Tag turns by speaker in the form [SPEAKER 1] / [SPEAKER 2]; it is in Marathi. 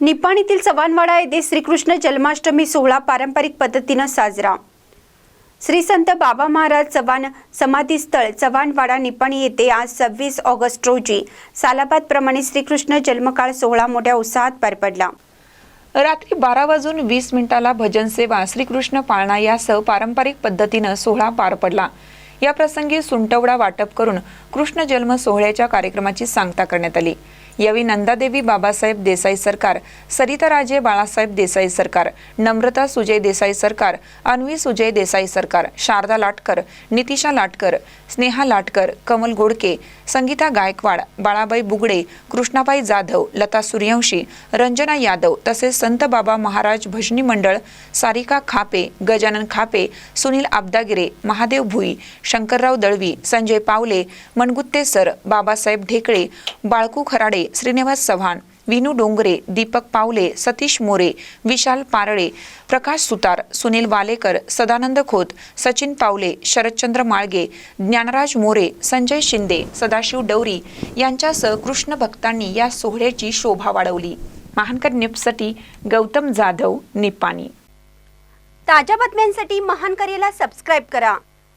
[SPEAKER 1] निपाणीतील चव्हाणवाडा येथे श्रीकृष्ण जन्माष्टमी सोहळा पारंपरिक पद्धतीनं साजरा. श्री संत बाबा महाराज चव्हाण समाधीस्थळ चव्हाणवाडा निपाणी येथे आज सव्वीस ऑगस्ट रोजी सालाबादप्रमाणे श्रीकृष्ण जन्मकाळ सोहळा मोठ्या उत्साहात पार पडला.
[SPEAKER 2] रात्री बारा वाजून वीस मिनिटाला भजन सेवा श्रीकृष्ण पाळणा यासह पारंपरिक पद्धतीनं सोहळा पार पडला. या प्रसंगी सुंटवडा वाटप करून कृष्ण जन्म सोहळ्याच्या कार्यक्रमाची सांगता करण्यात आली. यावेळी नंदादेवी बाबासाहेब देसाई सरकार सरिता राजे बाळासाहेब देसाई सरकार नम्रता सुजय देसाई सरकार अन्वी सुजय देसाई सरकार शारदा लाटकर नितिशा लाटकर स्नेहा लाटकर कमल गोडके संगीता गायकवाड बाळाबाई बुगडे कृष्णाबाई जाधव लता सूर्यवंशी रंजना यादव तसेच संत बाबा महाराज भजनी मंडळ सारिका खापे गजानन खापे सुनील आबदागिरे महादेव भुई शंकरराव दळवी संजय पावले मनगुत्ते सर बाबासाहेब ढेकळे बाळकू खराडे श्रीनिवास चव्हाण विनू डोंगरे दीपक पावले सतीश मोरे विशाल पारळे प्रकाश सुतार सुनील वालेकर सदानंद खोत सचिन पावले शरदचंद्र माळगे ज्ञानराज मोरे संजय शिंदे सदाशिव डवरी यांच्यासह कृष्ण भक्तांनी या सोहळ्याची शोभा वाढवली. महानकर निपसाठी गौतम जाधव निपाणी.
[SPEAKER 1] ताज्या बातम्यांसाठी महानकरेला सबस्क्राईब करा.